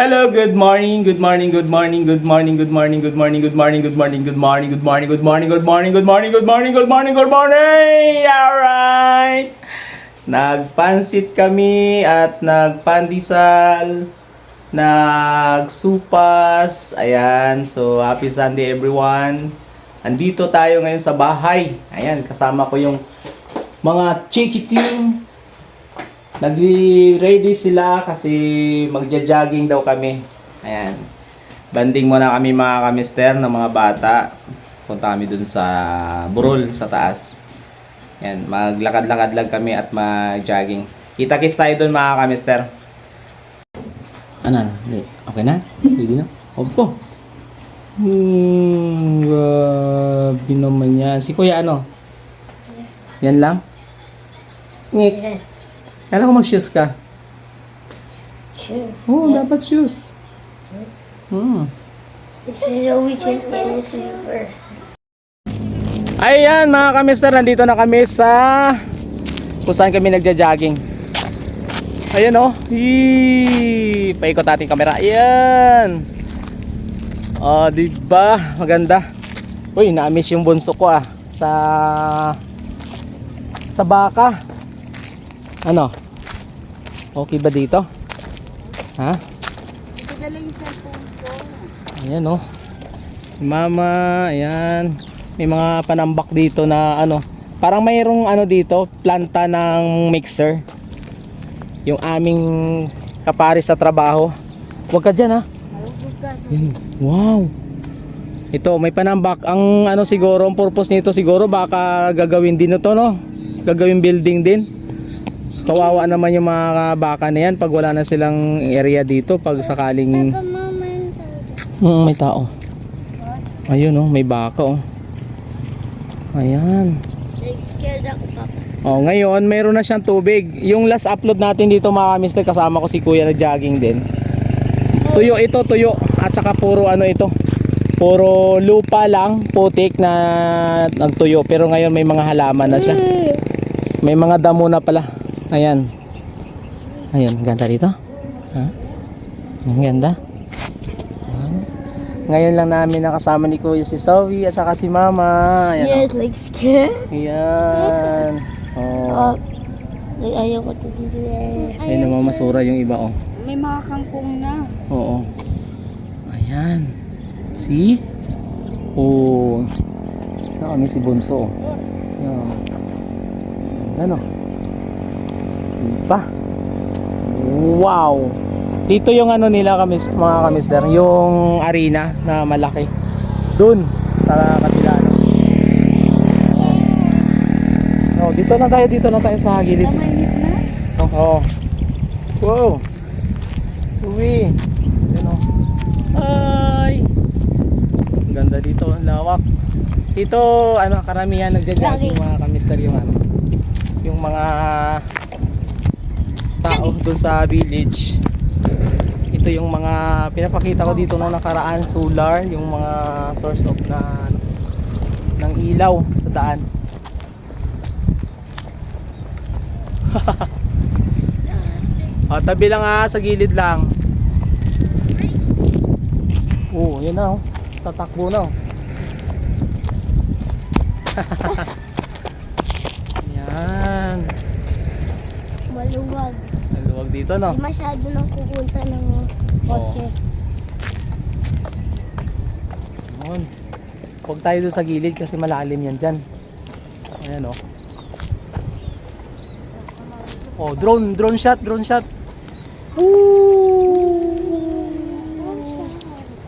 Hello, good morning, good morning, good morning, good morning, good morning, good morning, good morning, good morning, good morning, good morning, good morning, good morning, good morning, good morning, good morning, good morning! Alright! Nagpansit kami at nagpandisal, nagsupas, ayan, so happy Sunday everyone! Andito tayo ngayon sa bahay. Ayan, kasama ko yung mga chikiting Nagli-ready sila kasi magja-jogging daw kami. Ayan. Banding muna kami mga kamister ng mga bata. Punta kami dun sa Burol sa taas. Ayan, maglakad-lakad lang kami at mag-jogging. Kita-kits tayo dun mga kamister. Ano? Hindi. Okay na? Hindi na? Opo. Hmm, grabe naman yan. Si kuya ano? Yan lang? Ngik. Kala ko mag-shoes ka. Sure. Oo, dapat shoes. Hmm. This is a weekend and this is for Ayan mga kamister, nandito na kami sa kung saan kami nagja-jogging. Ayan oh. Hii. Paikot natin kamera. Ayan. Oh, di ba? Maganda. Uy, na-miss yung bunso ko ah sa sa baka. Ano? Okay ba dito? Ha? Ayan oh. Si mama, ayan. May mga panambak dito na ano. Parang mayroong ano dito, planta ng mixer. Yung aming kapares sa trabaho. Huwag ka dyan ha. Yan. Wow. Ito, may panambak. Ang ano siguro, ang purpose nito siguro baka gagawin din ito no. Gagawin building din. Kawawa naman yung mga baka na yan pag wala na silang area dito pag sakaling Mm, may tao. Ayun oh, may baka oh. Ayan. like scared ako papa. Oh, ngayon meron na siyang tubig. Yung last upload natin dito mga kamister, kasama ko si Kuya na jogging din. Tuyo ito, tuyo. At saka puro ano ito. Puro lupa lang, putik na nagtuyo. Pero ngayon may mga halaman na siya. May mga damo na pala. Ayan. Ayun, ganda dito. Ha? Ang ganda. Ayan. Ngayon lang namin nakasama ni Kuya si Zoe at saka si Mama. Ayan. oh. Yes, like scared. Ayan. Oh. Oh, like ayaw ko to dito eh. Ay namamasura yung iba oh. May mga kangkong na. Oo. Ayan. See? Oh. Na kami si Bunso. oh. Ayan. Ano? Diba? Wow! Dito yung ano nila kami mga kamister, yung arena na malaki. Doon sa kabila no. Oh, dito na tayo, dito na tayo sa gilid. Oo. Wow. Suwi. Yan o. Ay. Ang ganda dito. Ang lawak. Dito, ano, karamihan nagja-jogging mga kamister yung ano. Yung mga tao doon sa village. Ito yung mga pinapakita ko dito nung nakaraan, solar, yung mga source of na ng ilaw sa daan. O, tabi lang ha, sa gilid lang. Oo, yun na oh. Tatakbo na oh. Yan. Maluwag. Naluwag dito no. Di masyado nang kukunta ng kotse. Yun. Huwag tayo doon sa gilid kasi malalim yan dyan. Ayan oh. Oh, drone, drone shot, drone shot.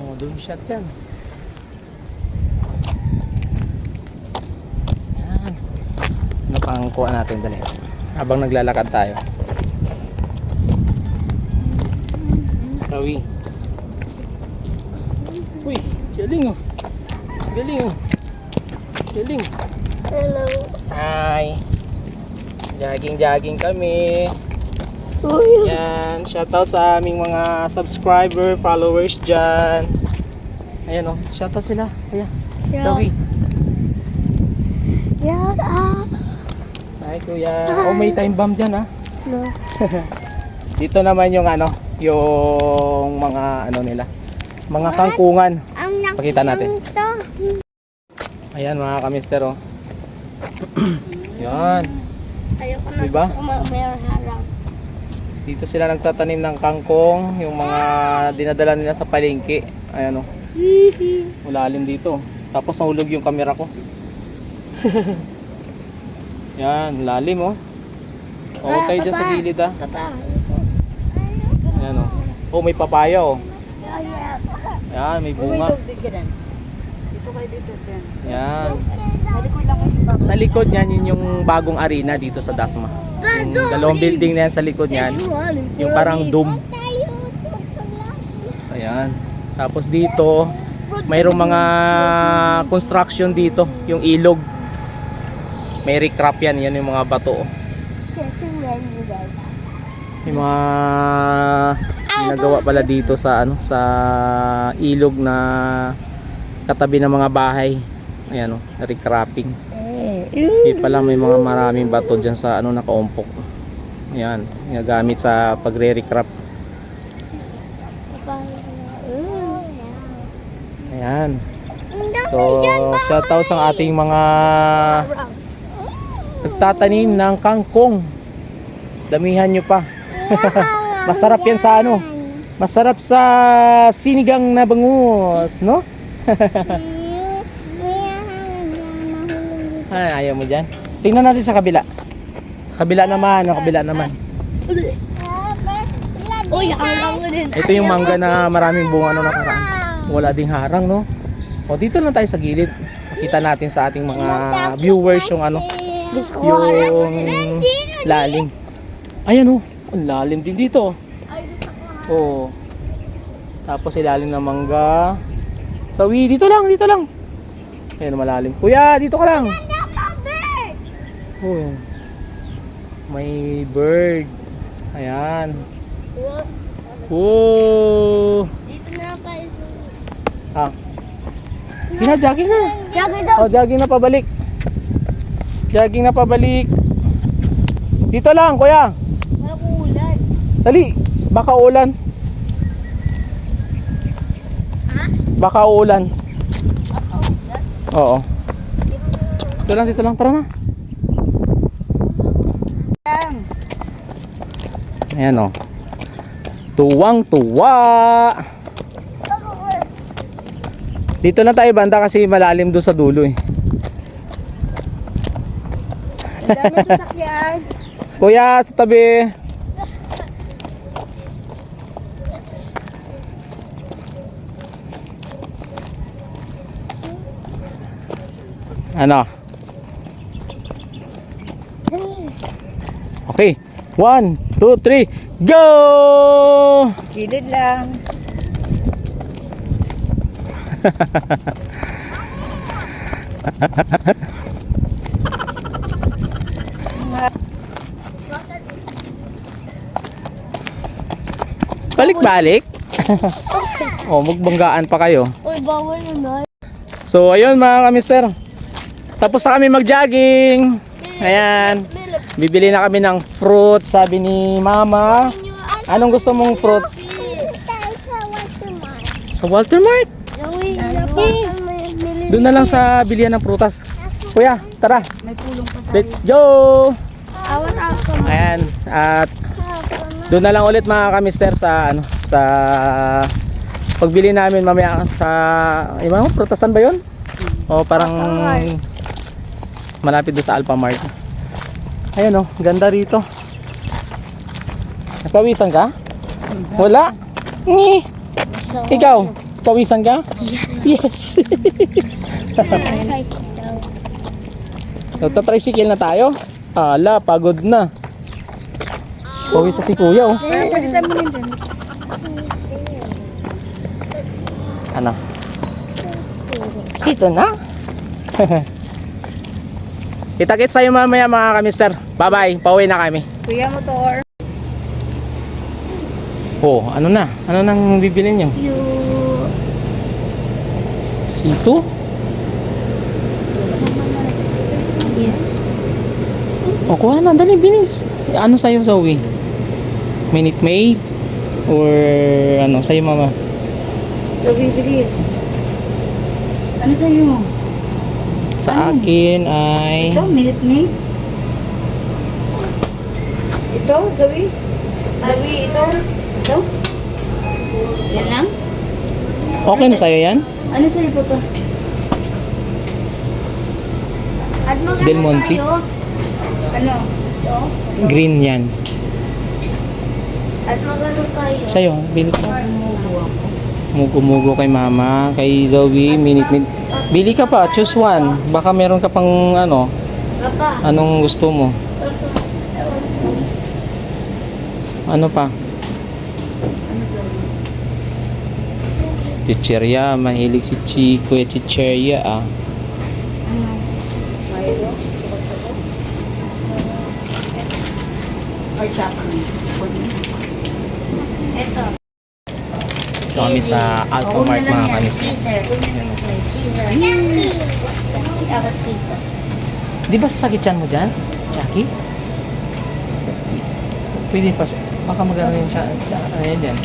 Oh, drone shot yan. Yan. Ano pang kuha natin dali? Habang naglalakad tayo. Rawi. Uy, galing oh. Galing oh. Galing. Hello. Hi. Jogging-jogging kami. Uy. Yan, shoutout sa aming mga subscriber, followers dyan. Ayan oh, shoutout sila. Ayan, Zoe. Yeah. Ah. Hi kuya. Oh, may time bomb dyan ha. No. Dito naman yung ano, yung mga ano nila, mga kangkungan. Pakita natin. Ayan mga kamister oh. Yan. Ayoko na Diba? harang. Dito sila nagtatanim ng kangkong, yung mga dinadala nila sa palengke. Ayan oh. Malalim dito. Tapos nahulog yung camera ko. Yan, lalim oh. Oo, tayo dyan sa gilid ah. Papa. Oh. May papaya oh. Yan, may bunga. Dito kayo dito. Yan. Yan. Sa likod niyan, yun yung bagong arena dito sa Dasma. Yung dalawang building na yan sa likod niyan. Yung parang dome. Ayan. Tapos dito, mayroong mga construction dito. Yung ilog. May recrap yan. Yan yung mga bato. Yung mga ginagawa pala dito sa ano sa ilog na katabi ng mga bahay. Ayan oh, recrapping. Di pala may mga maraming bato dyan sa ano nakaumpok. Ayan, ginagamit sa pagre-recrap. Ayan. So, shout out sa ating mga nagtatanim ng kangkong. Damihan nyo pa. Masarap yan sa ano? Masarap sa sinigang na bangus, no? Ay, ayaw mo dyan. Tingnan natin sa kabila. Kabila naman, ang kabila naman. Uy, ang lango din. Ito yung mangga na maraming bunga no nakaraan. Wala ding harang, no? O dito lang tayo sa gilid. Kita natin sa ating mga viewers yung ano, yung lalim. Ayan oh, ang lalim din dito. Oh. Tapos ilalim ng mangga. Sawi, dito lang, dito lang. Ayan, malalim. Kuya, dito ka lang. Oh. May bird. Ayan. Oh. Dito na pa. Ah. Sige na, jogging na. Jagger daw. Oh, jogging na pabalik. Jogging na pabalik. Dito lang, kuya. Parang ulan. Dali. Baka ulan. Baka ulan. Oo. Dito lang, dito lang. Tara na. Yan. Ayan o. Tuwang tuwa. Dito na tayo banda kasi malalim doon sa dulo eh. Kuya, sa tabi. Ano? Okay. One, two, three, go! Gilid lang. Balik-balik. oh, magbanggaan pa kayo. Uy, bawal na. So, ayun mga kamister. Tapos na kami mag-jogging. Ayan. Bibili na kami ng fruit, sabi ni mama. Anong gusto mong fruits? Sa Walter Mart. Doon na lang sa bilihan ng prutas. Kuya, tara. Let's go! Ayan. At doon na lang ulit mga kamister sa ano sa pagbili namin mamaya sa ibang prutasan ba 'yon? O parang malapit doon sa Alphamart. Ayun oh, ganda rito. Napawisan ka? Wala? Ni. Ikaw, pawisan ka? Yes. Nagta-tricycle na tayo? Ala, pagod na. Pawis na si kuya oh. Ano? Sito na? Kita-kits tayo mamaya mga kamister. Bye-bye. Pauwi na kami. Kuya motor. Oh, ano na? Ano nang bibili nyo? You... Sito? O, kuha na. Dali, binis. Ano sa'yo, Zoe? Minute Maid? Or ano, sa'yo mama? So, bibilis. Ano sa'yo? Sa Ano? akin ay... Ito, Minute Maid. Ito, Zoe. Zoe, ito. Ito. Yan lang? Okay na sa'yo yan? Ano sa'yo, Papa? At magano Del Monte. tayo? Ano? Ito? Green yan. At magano tayo? Sa'yo, bili ko. Mugo ako. Mugo-mugo kay mama, kay Zoe, minute minute. Bili ka pa, choose one. Baka meron ka pang ano, anong gusto mo. Ano pa? Zoe? Chicherya, mahilig si Chico at ah. Ano? Milo? Sukot-sukot? Or chocolate? Ito. Kami sa Alphamart mga kamis. Di ba sasakit yan mo dyan, Jackie? Pwede pa, baka magano yung chan, chan, ano yan dyan.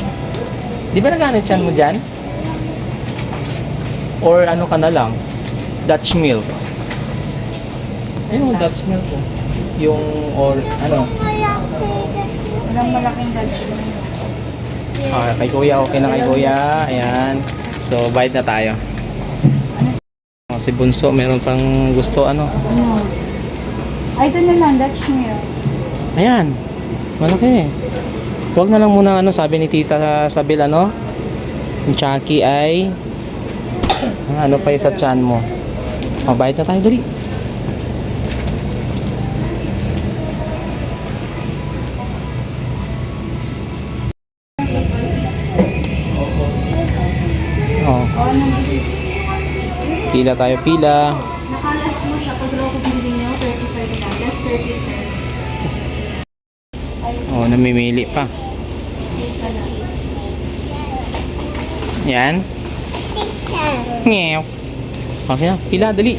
Di ba nagano yung chan mo dyan? Or ano ka na lang, Dutch milk. Ayun, Dutch milk ko. Yung, or ano, Walang malaking Dutch ah, kay kuya, okay na kay kuya. Ayan. So, bayad na tayo. Oh, si Bunso, meron pang gusto, ano. Ano? Ay, ito na lang, Dutch meal. Ayan. Malaki. Huwag na lang muna ano, sabi ni Tita Sabil ano. Yung Chucky ay ano pa yung sa chan mo. O, bayad na tayo dali. Pila tayo, pila. Nakalas mo siya. Pag raw ko binili niyo, 35 na. Plus 30 pesos. Oh, namimili pa. Yan. Ngew. Okay na, pila, dali.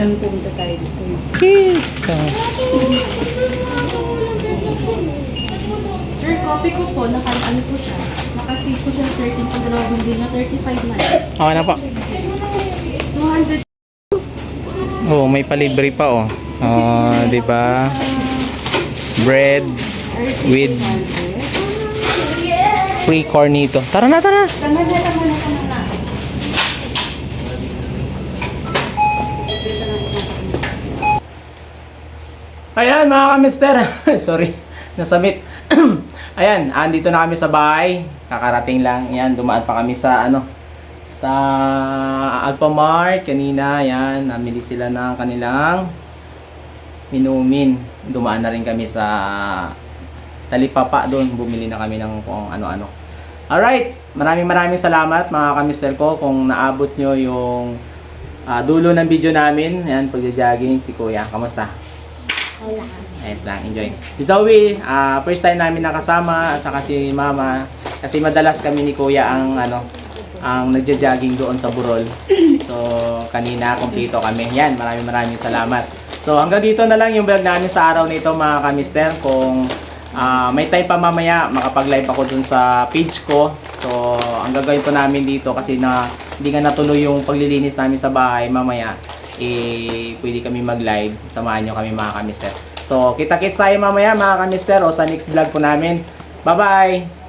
Alam pumunta tayo dito. Cheese. Copy ko po, naka, ano po siya, nakasave po siya 13 pag dalawa bindi na 35 na. Okay na po. 200 Oh, may palibre pa oh. Oh, 'di ba? Bread with free cornito. Tara na, tara. Tama na, tama na, tama na. Ayan mga kamister. Sorry, nasamit. Ayan, andito na kami sa bahay. Kakarating lang. Ayan, dumaan pa kami sa ano sa Alphamart kanina. Ayan, namili sila ng kanilang minumin. Dumaan na rin kami sa Talipapa doon. Bumili na kami ng kung ano-ano. Alright, maraming maraming salamat mga kamister ko kung naabot nyo yung ah, dulo ng video namin. Ayan, pagja-jogging si Kuya. Kamusta? Ayos lang, enjoy. Si Zoe, ah, first time namin nakasama at saka si Mama kasi madalas kami ni Kuya ang ano ang nagja-jogging doon sa Burol. So, kanina kumpleto kami. Yan, maraming maraming salamat. So, hanggang dito na lang yung vlog namin sa araw na ito mga kamister. Kung ah, may time pa mamaya, makapag-live ako dun sa page ko. So, ang gagawin po namin dito kasi na hindi nga natuloy yung paglilinis namin sa bahay mamaya eh, pwede kami mag-live. Samahan nyo kami mga kamister. So, kita-kits tayo mamaya mga kamister o sa next vlog po namin. Bye-bye!